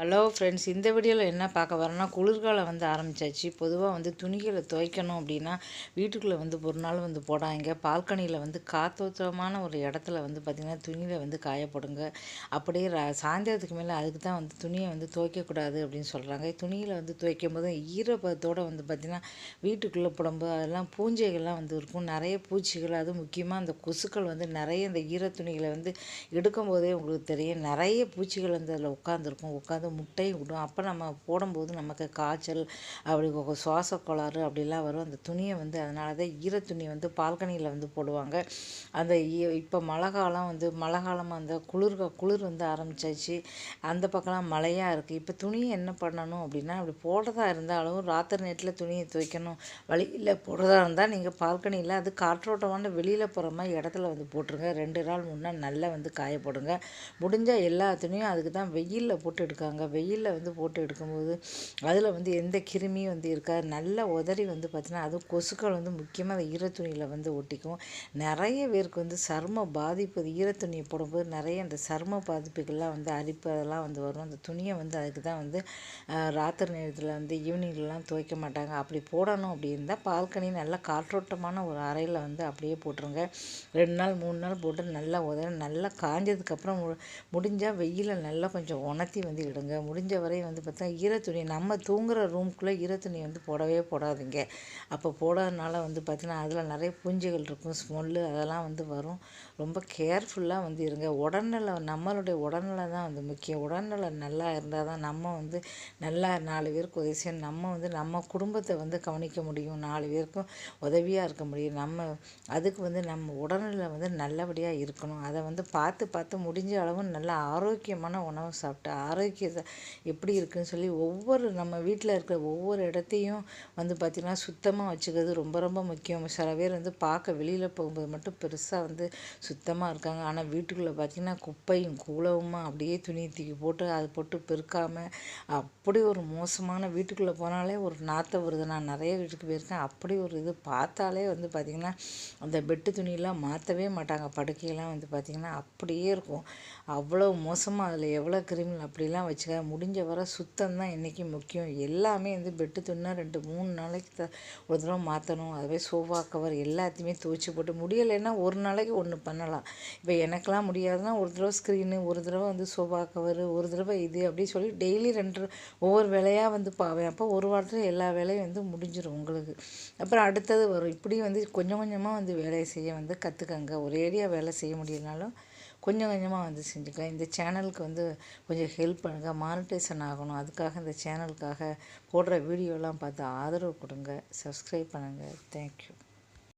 Hello friends இந்த வீடியோவில் என்ன பார்க்க வரோன்னா குளிர்காலம் வந்து ஆரம்பிச்சாச்சு. பொதுவாக வந்து துணிகளை துவைக்கணும் அப்படின்னா வீட்டுக்குள்ளே வந்து ஒரு நாள் வந்து போடாங்க பால்கனியில் வந்து காத்தோத்தமான ஒரு இடத்துல வந்து பார்த்திங்கன்னா துணியில் வந்து காயப்படுங்க. அப்படியே சாயந்தரத்துக்கு மேலே அதுக்கு தான் வந்து துணியை வந்து துவைக்கக்கூடாது அப்படின்னு சொல்கிறாங்க துணியில் வந்து துவைக்கும் போது ஈரப்பதத்தோடு வந்து பார்த்திங்கன்னா வீட்டுக்குள்ளே புடம்பு அதெல்லாம் பூஞ்சைகள்லாம் வந்து இருக்கும். நிறைய பூச்சிகள் அதுவும் முக்கியமாக அந்த கொசுக்கள் வந்து நிறைய இந்த ஈர துணிகளை வந்து எடுக்கும் போதே உங்களுக்கு தெரியும். நிறைய பூச்சிகள் வந்து அதில் உட்காந்துருக்கும் உட்காந்து ஒரு முட்டையும் விடும். அப்போ நம்ம போடும்போது நமக்கு காய்ச்சல் அப்படி சுவாச கோளாறு அப்படிலாம் வரும். அந்த துணியை வந்து அதனால தான் ஈர துணி வந்து பால்கனியில் வந்து போடுவாங்க. அந்த இப்போ மழை காலம் வந்து மழை காலமாக அந்த குளிர் குளிர் வந்து ஆரம்பிச்சாச்சு. அந்த பக்கம்லாம் மழையாக இருக்குது இப்போ துணியை என்ன பண்ணணும் அப்படின்னா அப்படி போடுறதா இருந்தாலும் ராத்திரி நேரத்தில் துணியை துவைக்கணும். வழியில் போடுறதா இருந்தால் நீங்கள் பால்கனியில் அது காற்றோட்டமான வெளியில் போகிற மாதிரி இடத்துல வந்து போட்டுருங்க. ரெண்டு நாள் முன்னே நல்லா வந்து காயப்படுங்க முடிஞ்சால் எல்லா துணியும் அதுக்கு தான் வெயிலில் போட்டு எடுக்காங்க. எடுப்பாங்க வெயிலில் வந்து போட்டு எடுக்கும்போது அதில் வந்து எந்த கிருமியும் வந்து இருக்காது நல்லா உதறி வந்து பார்த்திங்கன்னா அதுவும் கொசுக்கள் வந்து முக்கியமாக அந்த ஈரத்துணியில் வந்து ஒட்டிக்கும். நிறைய பேருக்கு வந்து சர்ம பாதிப்பு ஈரத்துணியை போடும்போது நிறைய அந்த சர்ம பாதிப்புகள்லாம் வந்து அரிப்பு அதெல்லாம் வந்து வரும். அந்த துணியை வந்து அதுக்கு தான் வந்து ராத்திரி நேரத்தில் வந்து ஈவினிங்லாம் துவைக்க மாட்டாங்க. அப்படி போடணும் அப்படி இருந்தால் பால்கனி நல்லா காற்றோட்டமான ஒரு அறையில் வந்து அப்படியே போட்டுருங்க. ரெண்டு நாள் மூணு நாள் போட்டு நல்லா உதறி நல்லா காஞ்சதுக்கப்புறம் முடிஞ்சால் வெயிலில் நல்லா கொஞ்சம் உணர்த்தி வந்து இடும் போடுங்க முடிஞ்ச வரையும் வந்து பார்த்தா ஈரத்துணி நம்ம தூங்குகிற ரூம்குள்ளே ஈரத்துணி வந்து போடவே போடாதீங்க. அப்போ போடாதனால வந்து பார்த்திங்கன்னா அதில் நிறைய பூஞ்சிகள் இருக்கும் ஸ்மெல்லு அதெல்லாம் வந்து வரும். ரொம்ப கேர்ஃபுல்லாக வந்து இருங்க. உடல்நல நம்மளுடைய உடல்நல தான் வந்து முக்கியம். உடல்நல நல்லா இருந்தால் தான் நம்ம வந்து நல்லா நாலு பேருக்கு உதவி செய்யணும் நம்ம வந்து நம்ம குடும்பத்தை வந்து கவனிக்க முடியும். நாலு பேருக்கும் உதவியாக இருக்க முடியும். நம்ம அதுக்கு வந்து நம்ம உடல்நிலை வந்து நல்லபடியாக இருக்கணும். அதை வந்து பார்த்து பார்த்து முடிஞ்ச அளவு நல்ல ஆரோக்கியமான உணவு சாப்பிட்டு ஆரோக்கிய எப்படி இருக்குதுன்னு சொல்லி ஒவ்வொரு நம்ம வீட்டில் இருக்கிற ஒவ்வொரு இடத்தையும் வந்து பார்த்திங்கன்னா சுத்தமாக வச்சுக்கிறது ரொம்ப ரொம்ப முக்கியம். சில பேர் வந்து பார்க்க வெளியில் போகும்போது மட்டும் பெருசாக வந்து சுத்தமாக இருக்காங்க. ஆனால் வீட்டுக்குள்ளே பார்த்திங்கன்னா குப்பையும் கூலவுமா அப்படியே துணி தூக்கி போட்டு அதை போட்டு பெருக்காமல் அப்படி ஒரு மோசமான வீட்டுக்குள்ளே போனாலே ஒரு நாத்த வருது. நான் நிறைய வீட்டுக்கு போயிருக்கேன். அப்படி ஒரு இது பார்த்தாலே வந்து பார்த்திங்கன்னா அந்த பெட்டு துணியெல்லாம் மாற்றவே மாட்டாங்க. படுக்கையெல்லாம் வந்து பார்த்திங்கன்னா அப்படியே இருக்கும். அவ்வளோ மோசமாக அதில் எவ்வளோ கிருமிகள் அப்படிலாம் வச்சு வச்சுக்க முடிஞ்ச வர சுத்தம் தான் என்றைக்கும் முக்கியம். எல்லாமே வந்து பெட்டு துண்ணா ரெண்டு மூணு நாளைக்கு த ஒரு தடவை மாற்றணும் அதுவே சோஃபா கவர் எல்லாத்தையுமே துவைச்சி போட்டு முடியலைன்னா ஒரு நாளைக்கு ஒன்று பண்ணலாம். இப்போ எனக்கெல்லாம் முடியாதுன்னா ஒரு தடவை ஸ்க்ரீனு ஒரு தடவை வந்து சோஃபா கவர் ஒரு தடவை இது அப்படின்னு சொல்லி டெய்லி ரெண்டு ஒவ்வொரு வேலையாக வந்து பாவேன். அப்போ ஒரு வாரத்தில் எல்லா வேலையும் வந்து முடிஞ்சிடும் உங்களுக்கு. அப்புறம் அடுத்தது வரும். இப்படி வந்து கொஞ்சம் கொஞ்சமாக வந்து வேலையை செய்ய வந்து கற்றுக்கங்க ஒரேடியாக வேலை செய்ய முடியலனாலும் கொஞ்சம் கொஞ்சமாக வந்து செஞ்சுக்கலாம். இந்த சேனலுக்கு வந்து கொஞ்சம் ஹெல்ப் பண்ணுங்கள் மானிட்டைசன் ஆகணும். அதுக்காக இந்த சேனலுக்காக போடுற வீடியோலாம் பார்த்து ஆதரவு கொடுங்க. சப்ஸ்கிரைப் பண்ணுங்கள் தேங்க்யூ